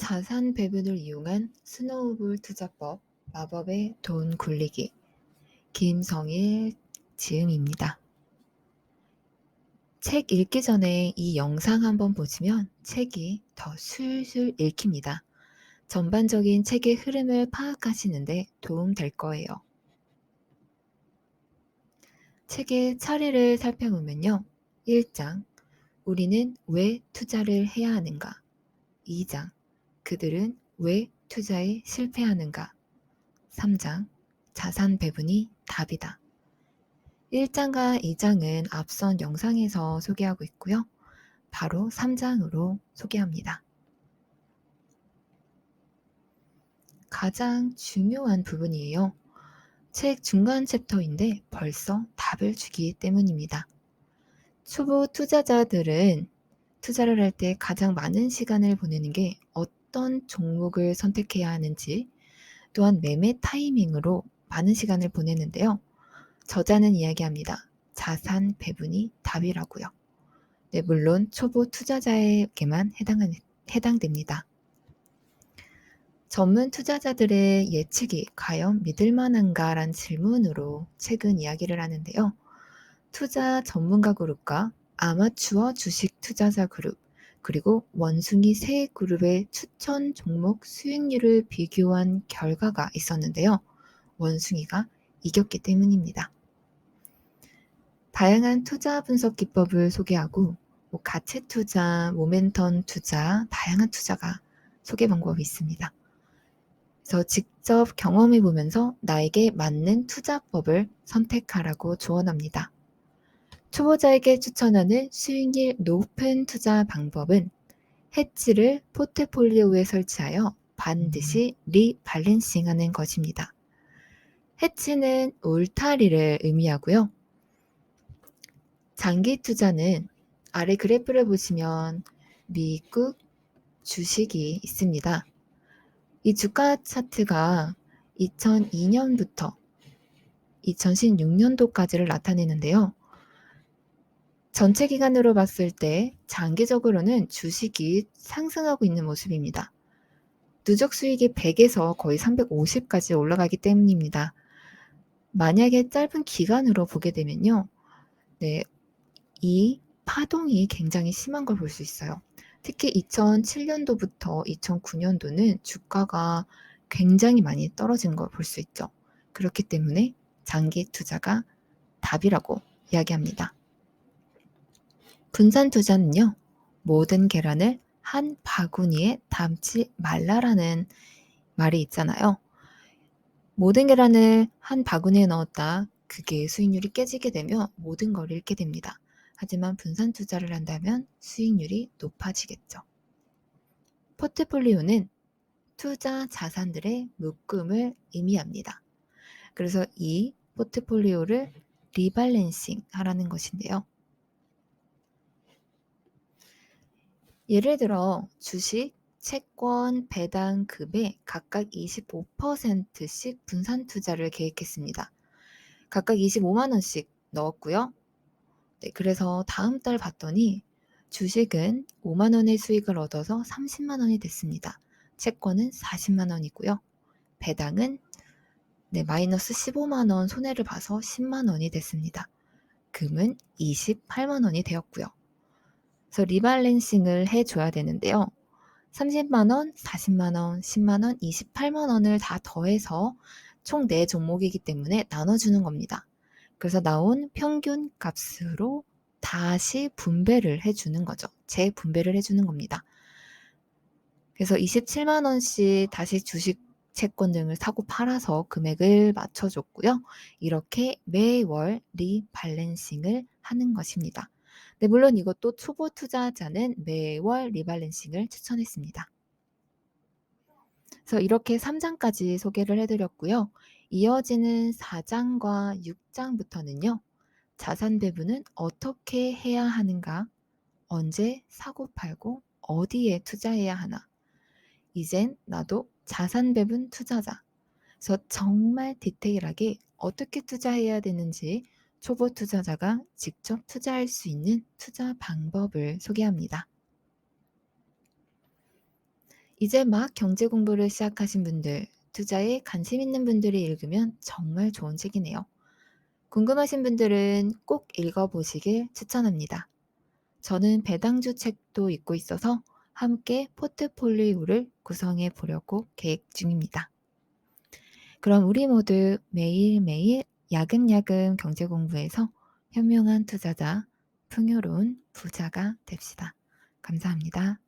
자산 배분을 이용한 스노우볼 투자법, 마법의 돈 굴리기. 김성일 지음입니다. 책 읽기 전에 이 영상 한번 보시면 책이 더 술술 읽힙니다. 전반적인 책의 흐름을 파악하시는데 도움 될 거예요. 책의 차례를 살펴보면요. 1장, 우리는 왜 투자를 해야 하는가? 2장, 그들은 왜 투자에 실패하는가? 3장 자산 배분이 답이다. 1장과 2장은 앞선 영상에서 소개하고 있고요. 바로 3장으로 소개합니다. 가장 중요한 부분이에요. 책 중간 챕터인데 벌써 답을 주기 때문입니다. 초보 투자자들은 투자를 할 때 가장 많은 시간을 보내는 게 어떤 종목을 선택해야 하는지, 또한 매매 타이밍으로 많은 시간을 보내는데요. 저자는 이야기합니다. 자산 배분이 답이라고요. 네, 물론 초보 투자자에게만 해당하는, 해당됩니다. 전문 투자자들의 예측이 과연 믿을 만한가란 질문으로 최근 이야기를 하는데요. 투자 전문가 그룹과 아마추어 주식 투자자 그룹, 그리고 원숭이 세 그룹의 추천 종목 수익률을 비교한 결과가 있었는데요. 원숭이가 이겼기 때문입니다. 다양한 투자 분석 기법을 소개하고 뭐 가치 투자, 모멘텀 투자, 다양한 투자가 소개 방법이 있습니다. 그래서 직접 경험해 보면서 나에게 맞는 투자법을 선택하라고 조언합니다. 초보자에게 추천하는 수익률 높은 투자 방법은 해치를 포트폴리오에 설치하여 반드시 리밸런싱하는 것입니다. 해치는 울타리를 의미하고요. 장기 투자는 아래 그래프를 보시면 미국 주식이 있습니다. 이 주가 차트가 2002년부터 2016년도까지를 나타내는데요. 전체 기간으로 봤을 때 장기적으로는 주식이 상승하고 있는 모습입니다. 누적 수익이 100에서 거의 350까지 올라가기 때문입니다. 만약에 짧은 기간으로 보게 되면요. 네, 이 파동이 굉장히 심한 걸 볼 수 있어요. 특히 2007년도부터 2009년도는 주가가 굉장히 많이 떨어진 걸 볼 수 있죠. 그렇기 때문에 장기 투자가 답이라고 이야기합니다. 분산 투자는요, 모든 계란을 한 바구니에 담지 말라라는 말이 있잖아요. 모든 계란을 한 바구니에 넣었다. 그게 수익률이 깨지게 되면 모든 걸 잃게 됩니다. 하지만 분산 투자를 한다면 수익률이 높아지겠죠. 포트폴리오는 투자 자산들의 묶음을 의미합니다. 그래서 이 포트폴리오를 리발렌싱 하라는 것인데요. 예를 들어 주식, 채권, 배당, 급에 각각 25%씩 분산 투자를 계획했습니다. 각각 25만 원씩 넣었고요. 네, 그래서 다음 달 봤더니 주식은 5만 원의 수익을 얻어서 30만 원이 됐습니다. 채권은 40만 원이고요. 배당은 네, 마이너스 15만 원 손해를 봐서 10만 원이 됐습니다. 금은 28만 원이 되었고요. 그래서 리발렌싱을 해줘야 되는데요. 30만 원, 40만 원, 10만 원, 28만 원을 다 더해서 총 4종목이기 때문에 나눠주는 겁니다. 그래서 나온 평균 값으로 다시 분배를 해주는 거죠. 재분배를 해주는 겁니다. 그래서 27만 원씩 다시 주식 채권 등을 사고 팔아서 금액을 맞춰줬고요. 이렇게 매월 리발렌싱을 하는 것입니다. 네, 물론 이것도 초보 투자자는 매월 리발렌싱을 추천했습니다. 그래서 이렇게 3장까지 소개를 해드렸고요. 이어지는 4장과 6장부터는요. 자산 배분은 어떻게 해야 하는가? 언제 사고 팔고 어디에 투자해야 하나? 이젠 나도 자산 배분 투자자. 그래서 정말 디테일하게 어떻게 투자해야 되는지 초보 투자자가 직접 투자할 수 있는 투자 방법을 소개합니다. 이제 막 경제 공부를 시작하신 분들, 투자에 관심 있는 분들이 읽으면 정말 좋은 책이네요. 궁금하신 분들은 꼭 읽어보시길 추천합니다. 저는 배당주 책도 읽고 있어서 함께 포트폴리오를 구성해 보려고 계획 중입니다. 그럼 우리 모두 매일매일 야금야금 경제 공부해서 현명한 투자자, 풍요로운 부자가 됩시다. 감사합니다.